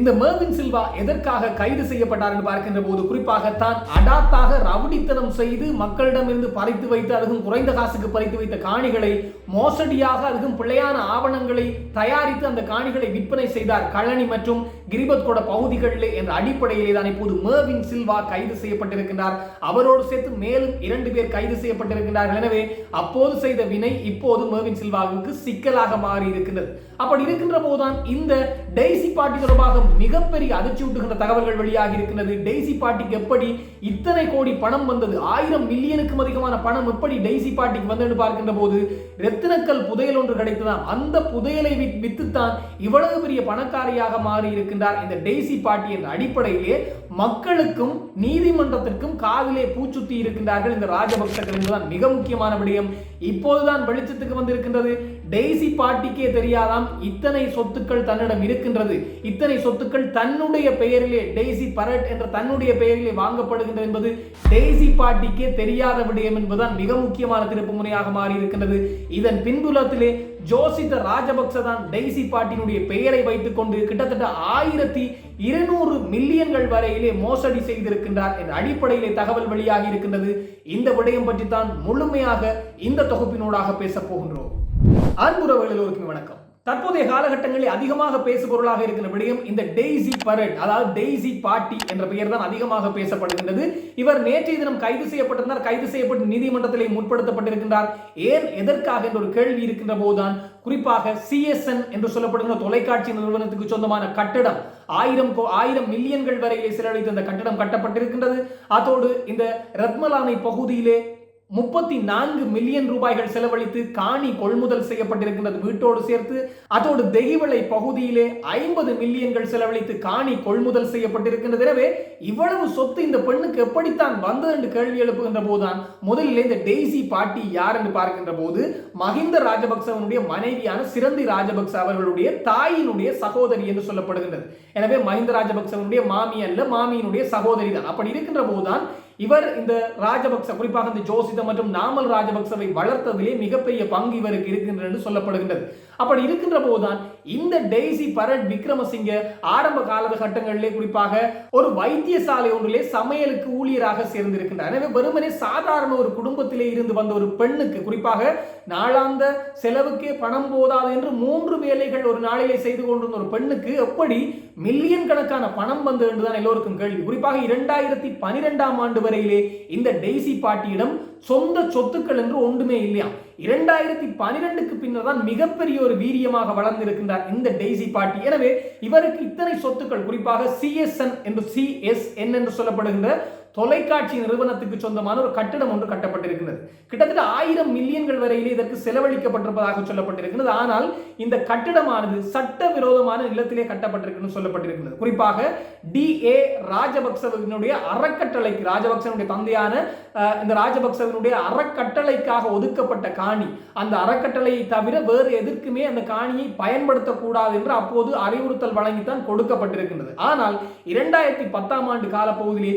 இந்த மேர்வின் சில்வா எதற்காக கைது செய்யப்பட்டார் என்று பார்க்கின்ற போது குறிப்பாக தான் அடாத்தாக ரவுடித்தனம் செய்து மக்களிடமிருந்து பறித்து வைத்து அதுவும் குறைந்த காசுக்கு பறித்து வைத்த காணிகளை மோசடியாக அதுவும் பிழையான ஆவணங்களை தயாரித்து அந்த காணிகளை விற்பனை செய்தார். கழனி மற்றும் கிரிபத் பகுதிகளில் பகுதிகளிலே என்ற அடிப்படையிலே தான் இப்போது மேவின் சில்வா கைது செய்யப்பட்டிருக்கின்றார். அவரோடு சேர்த்து மேலும் இரண்டு பேர் கைது செய்யப்பட்டிருக்கிறார்கள் எனவே அப்போது செய்த வினை இப்போது மேவின் சில்வாவுக்கு சிக்கலாக மாறி இருக்கின்றது. அப்படி இருக்கின்ற போதுதான் இந்த டெய்சி பாட்டி தொடர்பாக மிகப்பெரிய அதிர்ச்சியூட்டுகின்ற தகவல்கள் வெளியாகி இருக்கின்றது. டெய்சி பாட்டிக்கு எப்படி இத்தனை கோடி பணம் வந்தது? ஆயிரம் மில்லியனுக்கும் அதிகமான பணம் எப்படி டெய்சி பாட்டிக்கு வந்தது பார்க்கின்ற போது ரத்தினக்கல் புதையல் ஒன்று கிடைத்ததாம். அந்த புதையலை வித்துத்தான் இவ்வளவு பெரிய பணக்காரியாக மாறி இருக்கின்றார் இந்த டெய்சி பாட்டி என்ற அடிப்படையிலே மக்களுக்கும் நீதிமன்றத்திற்கும் காதிலே பூச்சுத்தி இருக்கின்றார்கள் இந்த ராஜபக்சர்கள் என்பதுதான் மிக முக்கியமான விடயம். இப்போதுதான் வெளிச்சத்துக்கு வந்திருக்கின்றது. டெய்சி பாட்டிக்கே தெரியாதாம் இத்தனை சொத்துக்கள் தன்னிடம் இருக்கின்றது. இத்தனை சொத்துக்கள் தன்னுடைய பெயரிலே டெய்சி பரட் என்ற தன்னுடைய பெயரிலே வாங்கப்படுகின்றது என்பது டெய்சி பாட்டிக்கே தெரியாத விடயம் என்பதுதான் மிக முக்கியமான திருப்பு முனையாக மாறி இருக்கின்றது இதன் பின்புலத்திலே ஜோசித ராஜபக்ச தான் டெய்சி பாட்டினுடைய பெயரை வைத்துக் கொண்டு கிட்டத்தட்ட ஆயிரத்தி இருநூறு மில்லியன்கள் வரையிலே மோசடி செய்திருக்கின்றார் என்ற அடிப்படையிலே தகவல் வெளியாகி இருக்கின்றது இந்த விடயம் பற்றி தான் முழுமையாக இந்த தொகுப்பினூடாக பேசப் போகின்றோம். அன்புறவர்கள் எல்லோருக்கும் வணக்கம். தற்போதைய காலகட்டங்களில் அதிகமாக பேசுபொருளாக இருக்கிற விடயம் இந்த டெய்சி பரட் அதாவது டெய்சி பாட்டி என்ற பெயர் தான் அதிகமாக பேசப்படுகின்றது. இவர் நேற்றைய தினம் கைது செய்யப்பட்டிருந்தார். கைது செய்யப்பட்டு நீதிமன்றத்திலே முற்படுத்தப்பட்டிருக்கின்றார். ஏன் எதற்காக என்ற ஒரு கேள்வி இருக்கின்ற போதுதான் குறிப்பாக சிஎஸ்என் என்று சொல்லப்படுகிற தொலைக்காட்சி நிறுவனத்துக்கு சொந்தமான கட்டடம். ஆயிரம் கோ- ஆயிரம் மில்லியன்கள் வரையிலே செலவழித்து அந்த கட்டடம் கட்டப்பட்டிருக்கின்றது. அதோடு இந்த ரத்மலானை பகுதியிலே முப்பத்தி நான்கு மில்லியன் ரூபாய்கள் செலவழித்து காணி கொள்முதல் செய்யப்பட்டிருக்கின்றது. வீட்டோடு சேர்த்து அதோடு தெகிவளை பகுதியிலே ஐம்பது மில்லியன்கள் செலவழித்து காணி கொள்முதல் செய்யப்பட்டிருக்கின்றது. எனவே இவ்வளவு சொத்து இந்த பெண்ணுக்கு எப்படித்தான் வந்தது என்று கேள்வி எழுப்புகின்ற போதுதான் முதலில் இந்த டெய்சி பாட்டி யார் என்று பார்க்கின்ற போது மஹிந்த ராஜபக்சவனுடைய மனைவியான சிறந்தி ராஜபக்ச அவர்களுடைய தாயினுடைய சகோதரி என்று சொல்லப்படுகின்றது. எனவே மஹிந்த ராஜபக்சவனுடைய மாமி அல்ல மாமியினுடைய சகோதரி தான் அப்படி இருக்கின்ற போதுதான் இவர் இந்த ராஜபக்ச குறிப்பாக இந்த ஜோசித மற்றும் நாமல் ராஜபக்சவை வளர்த்ததிலே மிகப்பெரிய பங்கு இவருக்கு இருக்கின்றது என்று சொல்லப்படுகின்றது. அப்படி இருக்கின்ற போதுதான் இந்த டெய்சி பரட் விக்ரமசிங்க ஆரம்ப காலகட்டங்களிலே குறிப்பாக ஒரு வைத்தியசாலை ஒன்றிலே சமையலுக்கு ஊழியராக சேர்ந்திருக்கின்றார். எனவே வெறுமனே சாதாரண ஒரு குடும்பத்திலே இருந்து வந்த ஒரு பெண்ணுக்கு குறிப்பாக நாளாந்த செலவுக்கே பணம் போதாது என்று மூன்று வேலைகள் ஒரு நாளிலே செய்து கொண்டிருந்த ஒரு பெண்ணுக்கு எப்படி மில்லியன் கணக்கான பணம் வந்தது என்றுதான் எல்லோருக்கும் கேள்வி. குறிப்பாக இரண்டாயிரத்தி பனிரெண்டாம் ஆண்டு வரையிலே இந்த டெய்சி பாட்டியிடம் சொந்த சொத்துக்கள் என்று ஒன்றுமே இல்லையா இரண்டாயிரத்தி பனிரெண்டுக்கு பின்னர் தான் மிகப்பெரிய ஒரு வீரியமாக வளர்ந்திருக்கின்றார் இந்த டெய்சி பாட்டி. எனவே இவருக்கு இத்தனை சொத்துக்கள் குறிப்பாக சிஎஸ்என் என்று சிஎஸ்என் என்று சொல்லப்படுகின்ற தொலைக்காட்சி நிறுவனத்துக்கு சொந்தமான ஒரு கட்டிடம் ஒன்று கட்டப்பட்டிருக்கிறது. கிட்டத்தட்ட ஆயிரம் மில்லியன்கள் வரையிலே இதற்கு செலவழிக்கப்பட்டிருப்பதாக சொல்லப்பட்டிருக்கிறது. ஆனால் இந்த கட்டிடமானது சட்டவிரோதமான நிலத்திலே கட்டப்பட்டிருக்குன்னு சொல்லப்பட்டிருக்கிறது. குறிப்பாக டி. ஏ. ராஜபக்சவினுடைய அறக்கட்டளைக்கு ராஜபக்சனுடைய தந்தையான இந்த ராஜபக்சவினுடைய அறக்கட்டளைக்காக ஒதுக்கப்பட்ட காணி அந்த அறக்கட்டளையை தவிர வேறு எதற்குமே அந்த காணியை பயன்படுத்தக்கூடாது என்று அப்போது அறிவுறுத்தல் வழங்கித்தான் கொடுக்கப்பட்டிருக்கின்றது. ஆனால் இரண்டாயிரத்தி பத்தாம் ஆண்டு காலப்பகுதியிலே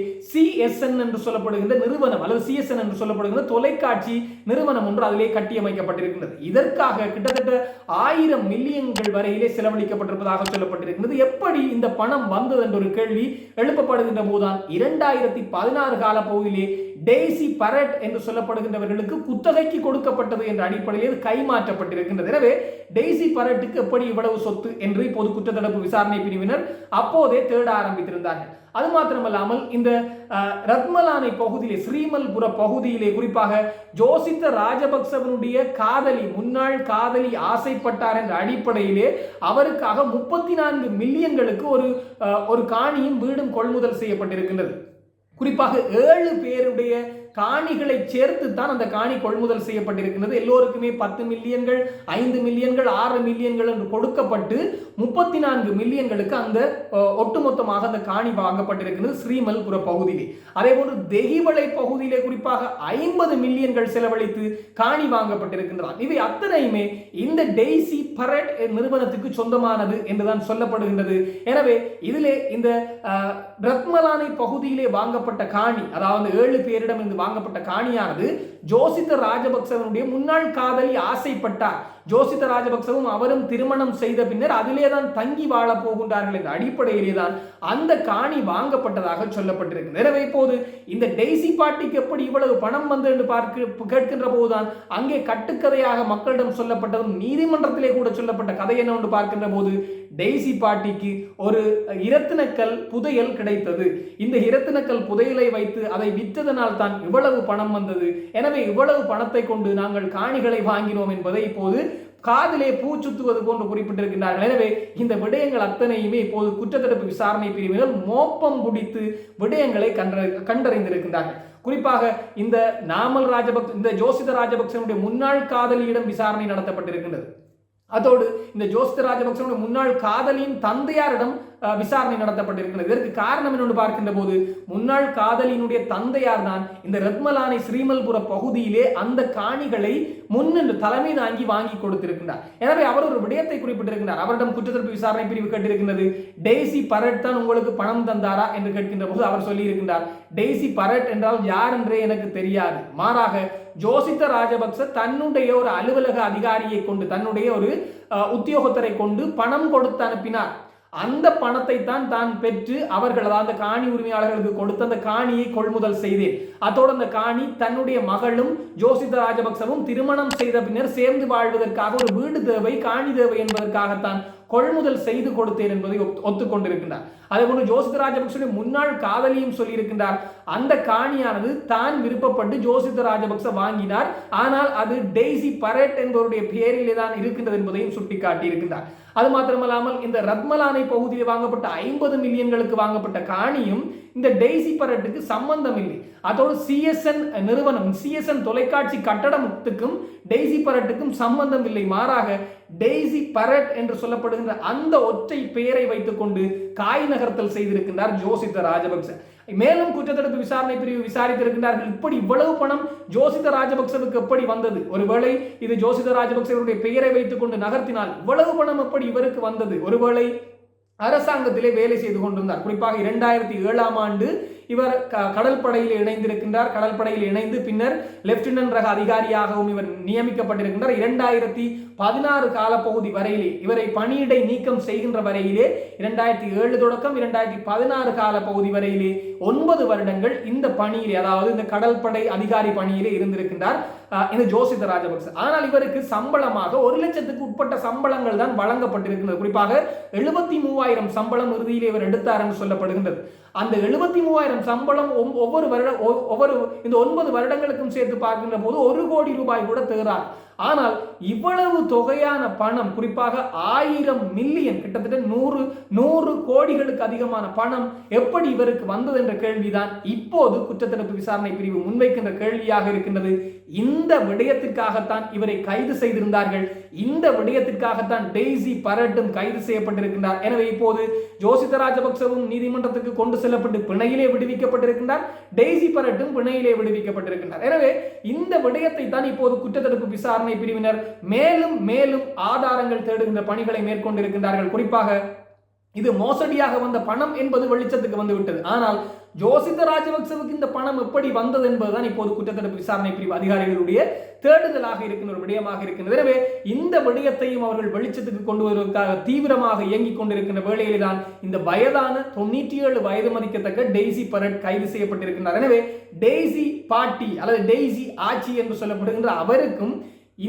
சிஎஸ்என் என்று சொல்லப்படுகின்ற நிறுவனம் அல்லது சிஎஸ்என் என்று சொல்லப்படுகின்ற தொலைக்காட்சி நிறுவனம் ஒன்று அதிலே கட்டியமைக்கப்பட்டிருக்கின்றது. இதற்காக கிட்டத்தட்ட ஆயிரம் மில்லியன்கள் வரையிலே செலவழிக்கப்பட்டிருப்பதாக சொல்லப்பட்டிருக்கிறது எப்படி இந்த பணம் வந்தது என்ற ஒரு கேள்வி எழுப்பப்படுகின்ற போதுதான் இரண்டாயிரத்தி பதினாறு கால பகுதியிலே டெய்சி பரட் என்று சொல்லப்படுகின்றவர்களுக்கு குத்தகைக்கு கொடுக்கப்பட்டது என்ற அடிப்படையில் கைமாற்றப்பட்டிருக்கின்றது. எனவே டெய்சி பரட்டுக்கு எப்படி இவ்வளவு சொத்து என்று இப்போது குற்றத்தடுப்பு விசாரணை பிரிவினர் அப்போதே தேட ஆரம்பித்திருந்தார்கள். அது மாத்திரமல்லாமல் இந்த ரத்மலானை பகுதியிலே ஸ்ரீமல்புர பகுதியிலே குறிப்பாக ஜோசித்த ராஜபக்சவனுடைய காதலி முன்னாள் காதலி ஆசைப்பட்டார் என்ற அடிப்படையிலே அவருக்காக முப்பத்தி நான்கு மில்லியன்களுக்கு ஒரு ஒரு காணியும் வீடும் கொள்முதல் செய்யப்பட்டிருக்கின்றது. குறிப்பாக ஏழு பேருடைய காணிகளை சேர்த்து தான் அந்த காணி கொள்முதல் செய்யப்பட்டிருக்கிறது. எல்லோருக்குமே பத்து மில்லியன்கள் ஐந்து மில்லியன்கள் ஆறு மில்லியன்கள் என்று கொடுக்கப்பட்டு முப்பத்தி நான்கு மில்லியன்களுக்கு அந்த ஒட்டுமொத்தமாக அந்த காணி வாங்கப்பட்டிருக்கிறது ஸ்ரீமல்புர பகுதியிலே. அதே போன்று தெஹிவளை பகுதியிலே குறிப்பாக ஐம்பது மில்லியன்கள் செலவழித்து காணி வாங்கப்பட்டிருக்கின்றன இவை அத்தனையுமே இந்த டெய்சி பரட் நிறுவனத்துக்கு சொந்தமானது என்றுதான் சொல்லப்படுகின்றது. எனவே இதிலே இந்த ரத்மலானை பகுதியிலே வாங்கப்பட்ட காணி அதாவது ஏழு பேரிடம் இருந்து வாங்கப்பட்ட காணியானது ஜோசித்த ராஜபக்சவனுடைய முன்னாள் காதலி ஆசைப்பட்டார். ஜோசித ராஜபக்சவும் அவரும் திருமணம் செய்த பின்னர் அதிலே தான் தங்கி வாழ போகின்றார்கள் என்ற அடிப்படையிலே தான் அந்த காணி வாங்கப்பட்டதாக சொல்லப்பட்டிருக்கு. நிறைவே போது இந்த டெய்சி பாட்டிக்கு எப்படி இவ்வளவு பணம் வந்து என்று பார்க்க கேட்கின்ற போதுதான் அங்கே கட்டுக்கதையாக மக்களிடம் சொல்லப்பட்டதும் நீதிமன்றத்திலே கூட சொல்லப்பட்ட கதை என்ன ஒன்று பார்க்கின்ற போது டெய்சி பாட்டிக்கு ஒரு இரத்தினக்கல் புதையல் கிடைத்தது. இந்த இரத்தினக்கல் புதையலை வைத்து அதை விற்றதனால் தான் இவ்வளவு பணம் வந்தது. எனவே இவ்வளவு பணத்தை கொண்டு நாங்கள் காணிகளை வாங்கினோம் என்பதை இப்போது காதிலே பூச்சுத்துவது போன்று குறிப்பிட்டிருக்கின்றார்கள். எனவே இந்த விடயங்கள் அத்தனையுமே இப்போது குற்றத்தடுப்பு விசாரணை பிரிவினர் மோப்பம் பிடித்து விடயங்களை கண்டறி கண்டறிந்திருக்கின்றார்கள். குறிப்பாக இந்த நாமல் ராஜபக்ச இந்த ஜோசித ராஜபக்சனுடைய முன்னாள் காதலியிடம் விசாரணை நடத்தப்பட்டிருக்கின்றது. அதோடு இந்த ஜோசித ராஜபக்சனுடைய முன்னாள் காதலியின் தந்தையாரிடம் விசாரணை நடத்தப்பட்டிருக்கிறது. இதற்கு காரணம் என்னென்று பார்க்கின்ற போது முன்னாள் காதலியினுடைய தந்தையார் தான் இந்த ரத்மலானை ஸ்ரீமல்புர பகுதியிலே அந்த காணிகளை முன்னின்று தலைமை தாங்கி வாங்கி கொடுத்திருக்கின்றார். எனவே அவர் ஒரு விடயத்தை குறிப்பிட்டிருக்கிறார் அவரிடம் குற்றத்தடுப்பு விசாரணை பிரிவு கேட்டிருக்கிறது டெய்சி பரட் தான் உங்களுக்கு பணம் தந்தாரா என்று கேட்கின்ற போது அவர் சொல்லியிருக்கின்றார். டெய்சி பரட் என்றால் யார் என்றே எனக்கு தெரியாது. மாறாக ஜோசித்த ராஜபக்ச தன்னுடைய ஒரு அலுவலக அதிகாரியை கொண்டு தன்னுடைய ஒரு உத்தியோகத்தரை கொண்டு பணம் கொடுத்து அனுப்பினார். அந்த பணத்தை தான் தான் பெற்று அவர்கள் அந்த காணி உரிமையாளர்களுக்கு கொடுத்து அந்த காணியை கொள்முதல் செய்தேன். அதோடு அந்த காணி தன்னுடைய மகளும் ஜோசித ராஜபக்சவும் திருமணம் செய்த பின்னர் சேர்ந்து வாழ்வதற்காக ஒரு வீடு தேவை காணி தேவை என்பதற்காகத்தான். கொள்முதல் செய்து கொடுத்தேன் என்பதை ஒத்துக்கொண்டிருக்கின்றார். அதே போன்று ஜோசித ராஜபக்சனுடைய முன்னாள் காதலியும் சொல்லியிருக்கின்றார். அந்த காணியானது தான் விருப்பப்பட்டு ஜோசித ராஜபக்ச வாங்கினார். ஆனால் அது டெய்சி பரேட் என்பவருடைய பெயரிலே தான் இருக்கின்றது என்பதையும் சுட்டிக்காட்டியிருக்கின்றார். அது மாத்திரமல்லாமல் இந்த ரத்மலானை பகுதியில் வாங்கப்பட்ட ஐம்பது மில்லியன்களுக்கு வாங்கப்பட்ட காணியும் இந்த டெய்சி பரட்டுக்கு சம்பந்தம் இல்லை அதோடு சிஎஸ்என் நிறுவனம் சிஎஸ்என் தொலைக்காட்சி கட்டடத்துக்கும் டெய்சி பரட்டுக்கும் சம்பந்தம் இல்லை மாறாக டெய்சி பரட் என்று சொல்லப்படுகின்ற அந்த ஒற்றை பெயரை வைத்துக்கொண்டு காய் நகர்த்தல் செய்திருக்கின்றார் ஜோசித்த ராஜபக்ச. மேலும் குற்றத்தடுப்பு விசாரணை பிரிவு விசாரித்திருக்கின்றார்கள் இப்படி இவ்வளவு பணம் ஜோசித ராஜபக்சவுக்கு எப்படி வந்தது? ஒருவேளை இது ஜோசித ராஜபக்சவருடைய பெயரை வைத்துக் கொண்டு நகர்த்தினால் இவ்வளவு பணம் எப்படி இவருக்கு வந்தது? ஒருவேளை அரசாங்கத்திலே வேலை செய்து கொண்டிருந்தார். குறிப்பாக இரண்டாயிரத்தி ஏழாம் ஆண்டு இவர் கடல் படையில் இணைந்திருக்கின்றார். கடல் படையில் இணைந்து பின்னர் லெப்டினன்ட் ரக அதிகாரியாகவும் இவர் நியமிக்கப்பட்டிருக்கின்றார். இரண்டாயிரத்தி பதினாறு காலப்பகுதி வரையிலே இவரை பணியிடை நீக்கம் செய்கின்ற வரையிலே இரண்டாயிரத்தி ஏழு தொடக்கம் இரண்டாயிரத்தி பதினாறு கால பகுதி வரையிலே ஒன்பது வருடங்கள் இந்த பணியில் அதாவது இந்த கடற்படை அதிகாரி பணியிலே இருந்திருக்கின்றார் இந்த ஜோசித ராஜபக்ச. ஆனால் இவருக்கு சம்பளமாக ஒரு லட்சத்துக்கு உட்பட்ட சம்பளங்கள் தான் வழங்கப்பட்டிருக்கிறது குறிப்பாக எழுபத்தி மூவாயிரம் சம்பளம் இறுதியிலே இவர் எடுத்தார் என்று சொல்லப்படுகின்றது. அந்த எழுபத்தி மூவாயிரம் சம்பளம் ஒவ்வொரு வருட ஒவ்வொரு இந்த ஒன்பது வருடங்களுக்கும் சேர்த்து பார்க்கின்ற போது ஒரு கோடி ரூபாய் கூட தேறார். ஆனால் இவ்வளவு தொகையான பணம் குறிப்பாக ஆயிரம் மில்லியன் கிட்டத்தட்ட நூறு நூறு கோடிகளுக்கு அதிகமான பணம் எப்படி இவருக்கு வந்தது என்ற கேள்விதான் இப்போது குற்றத்தடுப்பு விசாரணை பிரிவு முன்வைக்கின்ற கேள்வியாக இருக்கின்றது. இந்த விடயத்திற்காகத்தான் இவரை கைது செய்திருந்தார்கள். இந்த விடயத்திற்காகத்தான் டெய்ஸி பரட்டும் கைது செய்யப்பட்டிருக்கின்றார். எனவே இப்போது ஜோசித ராஜபக்சவும் நீதிமன்றத்துக்கு கொண்டு செல்லப்பட்டு பிணையிலே விடுவிக்கப்பட்டிருக்கின்றார். டெய்ஸி பரட்டும் பிணையிலே விடுவிக்கப்பட்டிருக்கின்றார். எனவே இந்த விடயத்தை தான் இப்போது குற்றத்தடுப்பு விசாரணை பிரிவினர் மேலும் மேலும் ஆதாரங்கள் தேடுகின்ற பணிகளை மேற்கொண்டிருக்கின்றார்கள். குறிப்பாக இது மோசடியாக வந்த பணம் என்பது வெளிச்சத்துக்கு வந்து விட்டது ஆனால் ஜோசித ராஜபக்சவுக்கு இந்த பணம் எப்படி வந்தது என்பதுதான் இப்போது குற்றத்தடுப்பு விசாரணை பிரிவு அதிகாரிகளுடைய தேடுதலாக இருக்கின்ற ஒரு விடயமாக இருக்கின்றது எனவே இந்த விடயத்தையும் அவர்கள் வெளிச்சத்துக்கு கொண்டு வருவதற்காக தீவிரமாக இயங்கிக் கொண்டிருக்கின்ற வேளையிலே தான் இந்த வயதான தொண்ணூற்றி ஏழு வயது மதிக்கத்தக்க டெய்சி பரட் கைது செய்யப்பட்டிருக்கின்றார். எனவே டெய்சி பாட்டி அல்லது டெய்சி ஆட்சி என்று சொல்லப்படுகின்ற அவருக்கும்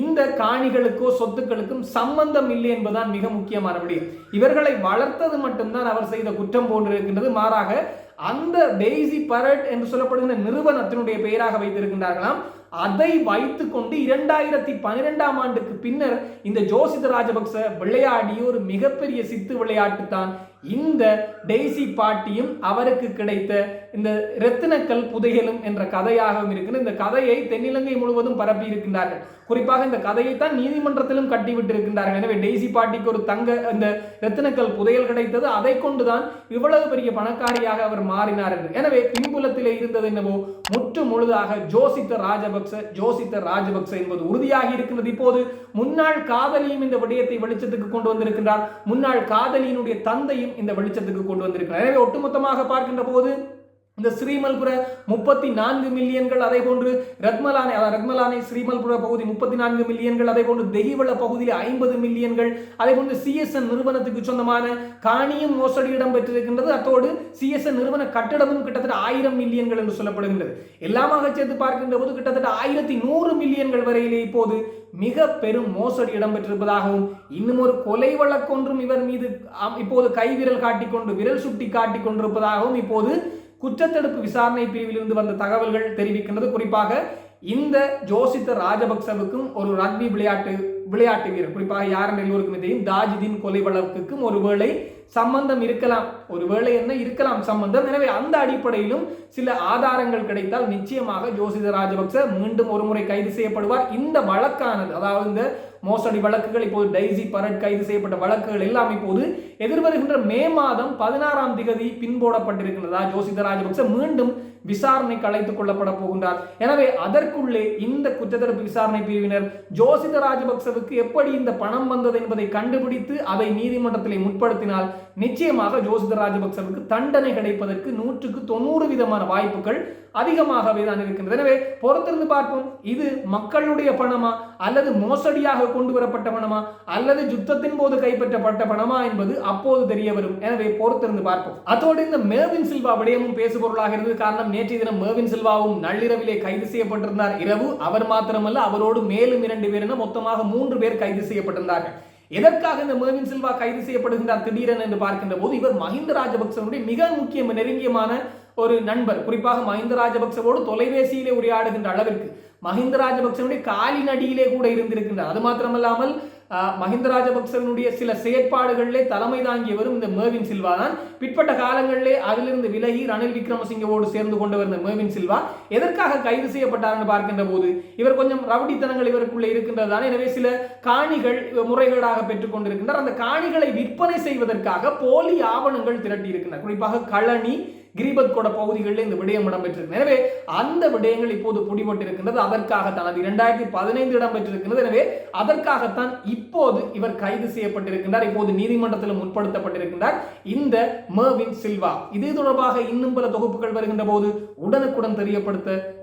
இந்த காணிகளுக்கோ சொத்துக்களுக்கும் சம்பந்தம் இல்லை என்பதுதான் மிக முக்கியமான விடயம். இவர்களை வளர்த்தது மட்டும்தான் அவர் செய்த குற்றம் போன்றிருக்கின்றது. மாறாக அந்த டெய்சி பரட் என்று சொல்லப்படுகின்ற நிறுவனத்தினுடைய பெயராக வைத்திருக்கின்றார்களாம். அதை வைத்துக்கொண்டு இரண்டாயிரத்தி பன்னிரெண்டாம் ஆண்டுக்கு பின்னர் இந்த ஜோசித ராஜபக்ச விளையாடிய ஒரு மிகப்பெரிய சித்து விளையாட்டு தான் இந்த டெய்சி பாட்டியும் அவருக்கு கிடைத்த இந்த ரத்தினக்கல் புதையலும் என்ற கதையாகவும் இருக்கிறது இந்த கதையை தென்னிலங்கை முழுவதும் பரப்பி இருக்கின்றார்கள். குறிப்பாக இந்த கதையை தான் நீதிமன்றத்திலும் கட்டிவிட்டு இருக்கின்றார்கள். எனவே டெய்சி பாட்டிக்கு ஒரு தங்க இந்த ரத்தினக்கல் புதையல் கிடைத்தது. அதை கொண்டுதான் இவ்வளவு பெரிய பணக்காரியாக அவர் மாறினார் என்று. எனவே பின்புலத்திலே இருந்தது என்னவோ முற்று முழுதாக ஜோசித்த ராஜபக்ச ஜோசித்த ராஜபக்ச என்பது உறுதியாகி இருக்கின்றது. இப்போது முன்னாள் காதலியும் இந்த விடயத்தை வெளிச்சத்துக்கு கொண்டு வந்திருக்கின்றார். முன்னாள் காதலியினுடைய தந்தையும் இந்த வெளிச்சத்துக்கு கொண்டு வந்திருக்கிறார். எனவே ஒட்டுமொத்தமாக பார்க்கின்ற போது இந்த ஸ்ரீமல்புர முப்பத்தி நான்கு மில்லியன்கள் அதே போன்று ரத்மலானை அதாவது ரத்மலானை ஸ்ரீமல்புர பகுதி முப்பத்தி நான்கு மில்லியன்கள் அதே போன்று தெஹிவள பகுதியில் ஐம்பது மில்லியன்கள் அதே போன்று சிஎஸ்என் நிறுவனத்துக்கு சொந்தமான காணியும் மோசடி இடம்பெற்றிருக்கின்றது. அத்தோடு சிஎஸ்என் நிறுவன கட்டடமும் கிட்டத்தட்ட ஆயிரம் மில்லியன்கள் என்று சொல்லப்படுகின்றது. எல்லாமாக சேர்த்து பார்க்கின்ற போது கிட்டத்தட்ட ஆயிரத்தி நூறு மில்லியன்கள் வரையிலே இப்போது மிக பெரும் மோசடி இடம்பெற்றிருப்பதாகவும் இன்னும் ஒரு கொலை வழக்கொன்றும் இவர் மீது இப்போது கைவிரல் காட்டிக்கொண்டு விரல் சுட்டி காட்டிக் கொண்டிருப்பதாகவும் இப்போது குற்றத்தடுப்பு விசாரணை பிரிவிலிருந்து வந்த தகவல்கள் தெரிவிக்கின்றது. குறிப்பாக இந்த ஜோசித்த ராஜபக்சவுக்கும் ஒரு ரக்பி விளையாட்டு விளையாட்டு வீரர் குறிப்பாக யார் என்று எல்லோருக்குமே தெரியும் தாஜிதீன் கொலை வழக்குக்கும் ஒருவேளை சம்பந்தம் இருக்கலாம். ஒருவேளை என்ன இருக்கலாம் சம்பந்தம். எனவே அந்த அடிப்படையிலும் சில ஆதாரங்கள் கிடைத்தால் நிச்சயமாக ஜோசித ராஜபக்ச மீண்டும் ஒரு முறை கைது செய்யப்படுவார். இந்த வழக்கானது அதாவது இந்த மோசடி வழக்குகள் இப்போது டைசி பரட் கைது செய்யப்பட்ட வழக்குகள் எல்லாம் இப்போது எதிர்வருகின்ற மே மாதம் பதினாறாம் திகதி பின்போடப்பட்டிருக்கின்றதா? ஜோசித ராஜபக்ச மீண்டும் விசாரணைக்கு அழைத்துக் கொள்ளப்பட போகின்றார். எனவே அதற்குள்ளே இந்த குற்றத்தடுப்பு விசாரணை பிரிவினர் ஜோசித ராஜபக்சவுக்கு எப்படி இந்த பணம் வந்தது என்பதை கண்டுபிடித்து அதை நீதிமன்றத்திலே முற்படுத்தினால் நிச்சயமாக ஜோசித ராஜபக்சவுக்கு தண்டனை கிடைப்பதற்கு நூற்றுக்கு தொண்ணூறு விதமான வாய்ப்புகள் அதிகமாகவே தான் இருக்கின்றது. எனவே பொறுத்திருந்து பார்ப்போம் இது மக்களுடைய பணமா அல்லது மோசடியாக கொண்டு வரப்பட்ட பணமா அல்லது யுத்தத்தின் போது கைப்பற்றப்பட்ட பணமா என்பது அப்போது தெரிய வரும். எனவே பொறுத்திருந்து பார்ப்போம். அதோடு இந்த மேவின் சில்வா விடயமும் பேசுபொருளாக இருந்தது. காரணம் நேற்றைய தினம் மேவின் சில்வாவும் நள்ளிரவிலே கைது செய்யப்பட்டிருந்தார். இரவு அவர் மாத்திரமல்ல அவரோடு மேலும் இரண்டு பேர் என மொத்தமாக மூன்று பேர் கைது செய்யப்பட்டிருந்தார்கள். எதற்காக இந்த மேவின் சில்வா கைது செய்யப்படுகின்றார் திடீரென என்று பார்க்கின்ற போது இவர் மஹிந்த ராஜபக்சனுடைய மிக முக்கிய நெருங்கியமான ஒரு நண்பர் குறிப்பாக மஹிந்த ராஜபக்சவோடு தொலைபேசியிலே உரையாடுகின்ற அளவிற்கு மஹிந்த ராஜபக்சனுடைய காலின் அடியிலே கூட இருந்திருக்கின்றார். அது மாத்திரமல்லாமல் ஆஹ், மஹிந்த ராஜபக்சனுடைய சில செயற்பாடுகளிலே தலைமை தாங்கியவரும் இந்த மேவின் சில்வா தான். பிற்பட்ட காலங்களிலே அதிலிருந்து விலகி ரணில் விக்ரமசிங்கவோடு சேர்ந்து கொண்டு வந்த மேவின் சில்வா எதற்காக கைது செய்யப்பட்டார் என்று பார்க்கின்ற போது இவர் கொஞ்சம் ரவுடித்தனங்கள் இவருக்குள்ளே இருக்கின்றதுதான் எனவே சில காணிகள் முறைகேடாக பெற்றுக் கொண்டிருக்கின்றார் அந்த காணிகளை விற்பனை செய்வதற்காக போலி ஆவணங்கள் திரட்டி இருக்கின்றனர் குறிப்பாக களனி கிரிபத் கொட பகுதிகளில் இந்த விடயம் இடம்பெற்றிருக்கிறது. எனவே அந்த விடயங்கள் இப்போது பிடிபட்டிருக்கின்றது. அதற்காகத்தான் அது இரண்டாயிரத்தி பதினைந்து இடம்பெற்றிருக்கிறது எனவே அதற்காகத்தான் இப்போது இவர் கைது செய்யப்பட்டிருக்கின்றார். இப்போது நீதிமன்றத்தில் முற்படுத்தப்பட்டிருக்கின்றார் இந்த மர்வின் சில்வா இது தொடர்பாக இன்னும் பல தொகுப்புகள் வருகின்ற போது உடனுக்குடன் தெரியப்படுத்த